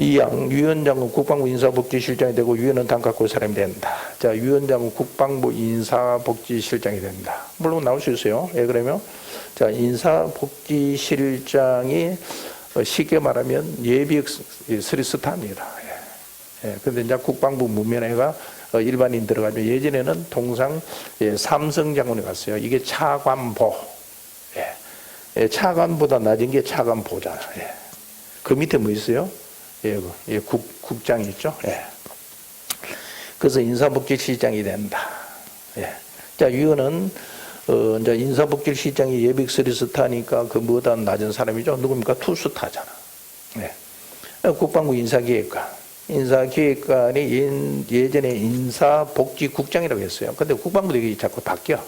이양 위원장은 국방부 인사복지실장이 되고 위원은 단각고 사람이 된다. 자 위원장은 국방부 인사복지실장이 된다. 물론 나올 수 있어요. 예 그러면 자 인사복지실장이 어, 쉽게 말하면 예비 스리스타입니다. 예. 예. 이제 국방부 문면회가 어, 일반인 들어가죠. 예전에는 통상 예, 삼성 장군이 갔어요. 이게 차관보. 예. 예, 차관보다 낮은 게 차관보잖아. 예. 그 밑에 뭐 있어요? 예, 그, 예, 국, 국장이 있죠. 예. 그래서 인사복지실장이 된다. 예. 자, 위원은 어, 이제 인사복지실장이 예빅 스리스타니까 그 뭐보다 낮은 사람이죠. 누굽니까? 투스타잖아. 예. 국방부 인사기획관. 인사기획관이 인- 예전에 인사복지국장이라고 했어요. 근데 국방부도 이게 자꾸 바뀌어.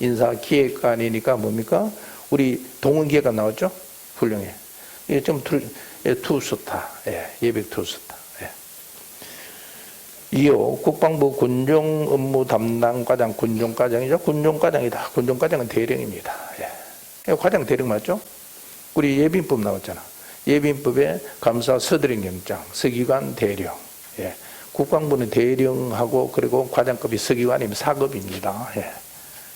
인사기획관이니까 뭡니까? 우리 동원기획관 나왔죠? 훌륭해. 이게 좀 투, 예, 투스타. 예, 예백 투스타. 예. 이어 국방부 군종 업무 담당 과장 군종과장이죠. 군종과장이다. 군종과장은 대령입니다. 예. 과장 대령 맞죠? 우리 예빈법 나왔잖아. 예빈법에 감사 서드령 영장, 서기관 대령. 예. 국방부는 대령하고 그리고 과장급이 서기관이면 사급입니다. 예.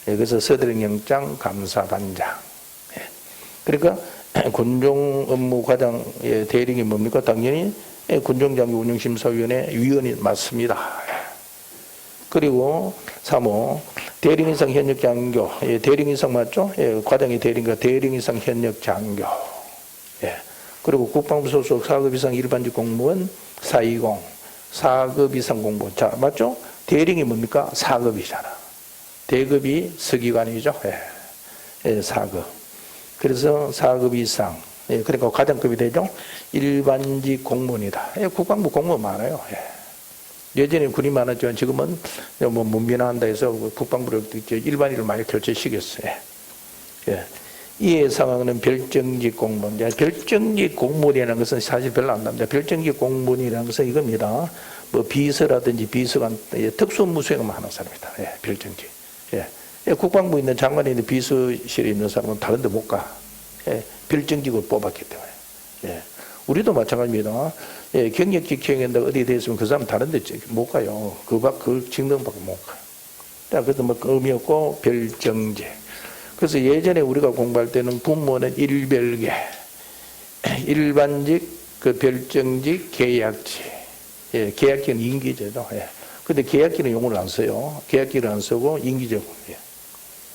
예, 그래서 서드령 영장, 감사 반장. 예. 그러니까 군종 업무 과장의 대령이 뭡니까? 당연히 예, 군종장기 운영심사위원회 위원이 맞습니다. 그리고 3호 대령 이상 현역 장교 예, 대령 이상 맞죠? 예, 과장이 대령 이상 현역 장교 예. 그리고 국방부 소속 4급 이상 일반직 공무원 420 4급 이상 공무원 자 맞죠? 대령이 뭡니까? 4급이잖아 대급이 서기관이죠 예. 예, 4급 그래서 4급 이상 예, 그러니까 과장급이 되죠 일반직 공무원이다 예, 국방부 공무원 많아요 예. 예전에 군이 많았지만 지금은 뭐 문민화한다 해서 국방부를 일반인을 많이 교체시켰어요. 예. 이해 상황은 별정직 공무원. 자, 별정직 공무원이라는 것은 사실 별로 안 납니다. 별정직 공무원이라는 것은 이겁니다. 뭐 비서라든지 비서관, 예, 특수업무 수행만 하는 사람이다. 예, 별정직. 예. 예, 국방부 있는 장관이 있는 비서실에 있는 사람은 다른 데 못 가. 예, 별정직을 뽑았기 때문에. 예. 우리도 마찬가지입니다. 예, 경력직 경연다 어디에 돼 있으면 그 사람 다른 데못 가요. 그 밖, 그 직능밖에 못 가. 자, 그래서 뭐 의미 없고 별정제. 그래서 예전에 우리가 공부할 때는 군무원은 일별계, 일반직, 그 별정직, 계약직. 예, 계약직은 임기제죠. 예. 근데 계약직은 용어를 안 써요. 계약직을 안 쓰고 임기적. 예.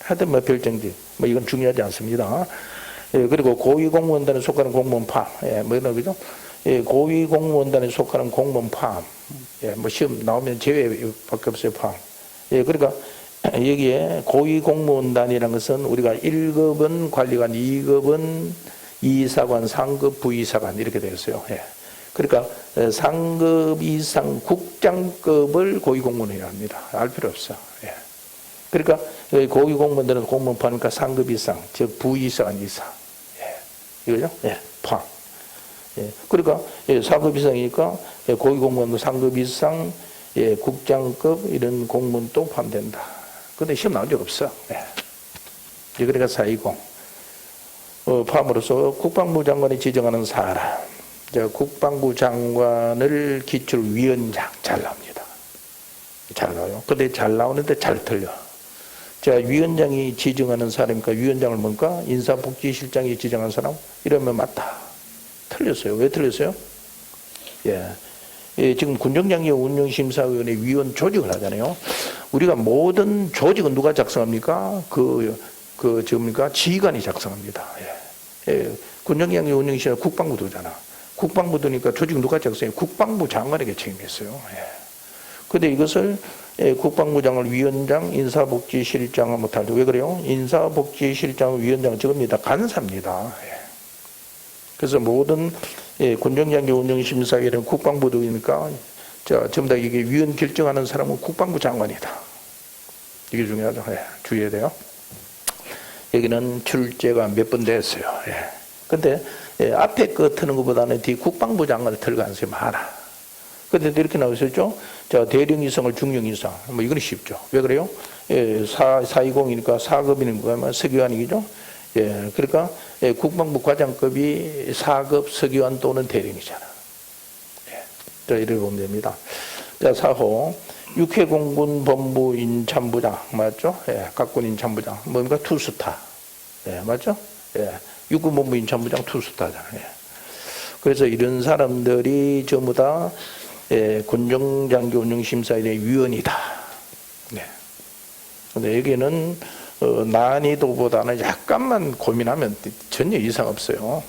하여튼 뭐 별정직. 뭐 이건 중요하지 않습니다. 예, 그리고 고위공무원단에 속하는 공무원 파업. 예, 뭐 이런 거죠. 예, 고위공무원단에 속하는 공무원 파업. 예, 뭐 시험 나오면 제외밖에 없어요, 파업. 예, 그러니까 여기에 고위공무원단이라는 것은 우리가 1급은 관리관, 2급은 이사관, 상급 부이사관 이렇게 되어 있어요. 예. 그러니까 에, 상급 이상 국장급을 고위공무원이라 합니다. 알 필요 없어. 예. 그러니까 여기 고위 공무원들은 공무원 파니까 상급 이상, 즉 부이사관 이상. 예. 이거죠? 예. 포함. 예. 그러니까 예, 4급 이상이니까 예, 고위 공무원도 상급 이상, 예, 국장급 이런 공무원도 포함된다. 근데 시험 나온 적 없어. 예. 예, 그러니까 420. 어, 포함으로써 국방부 장관이 지정하는 사람. 자, 국방부 장관을 기출위원장 잘 나옵니다. 잘 나와요. 근데 잘 나오는데 잘 틀려. 자, 위원장이 지정하는 사람이니까 위원장을 뭔가 인사복지실장이 지정한 사람 이러면 맞다. 틀렸어요. 왜 틀렸어요? 예. 예, 지금 군정장교 운영심사위원회 위원 조직을 하잖아요. 우리가 모든 조직은 누가 작성합니까? 그, 그, 저입니까? 지휘관이 작성합니다. 예. 예. 군정장교 운영심사 국방부도잖아. 국방부도니까 조직 누가 작성해요? 국방부 장관에게 책임있어요. 예. 근데 이것을 예, 국방부장을 위원장, 인사복지실장을 못하죠. 왜 그래요? 인사복지실장, 위원장은 저겁니다. 간사입니다. 예. 그래서 모든 예, 군정장교 운영심사위는 국방부도니까 자, 전부 다 이게 위원 결정하는 사람은 국방부 장관이다. 이게 중요하죠. 예, 주의해야 돼요. 여기는 출제가 몇 번 됐어요. 예. 근데 예, 앞에 거 트는 것보다는 뒤 국방부 장관을 틀 가능성이 많아. 근데 이렇게 있었죠. 자, 대령 이상을 중령 이상. 뭐 이건 쉽죠. 왜 그래요? 예, 4, 420이니까 4급이니까 뭐 서기관이죠. 예, 그러니까 예, 국방부 과장급이 4급 서기관 또는 대령이잖아. 자, 이렇게 보면 됩니다. 자, 4호. 육해공군 본부 인 참부장, 맞죠? 예, 각군 인 참부장. 뭔가 투스타. 예, 맞죠? 예, 육군 본부 인 참부장 투스타잖아요. 예. 그래서 이런 사람들이 전부 다 예, 군정장교 운영심사위의 위원이다. 네. 근데 여기는 어, 난이도보다는 약간만 고민하면 전혀 이상 없어요.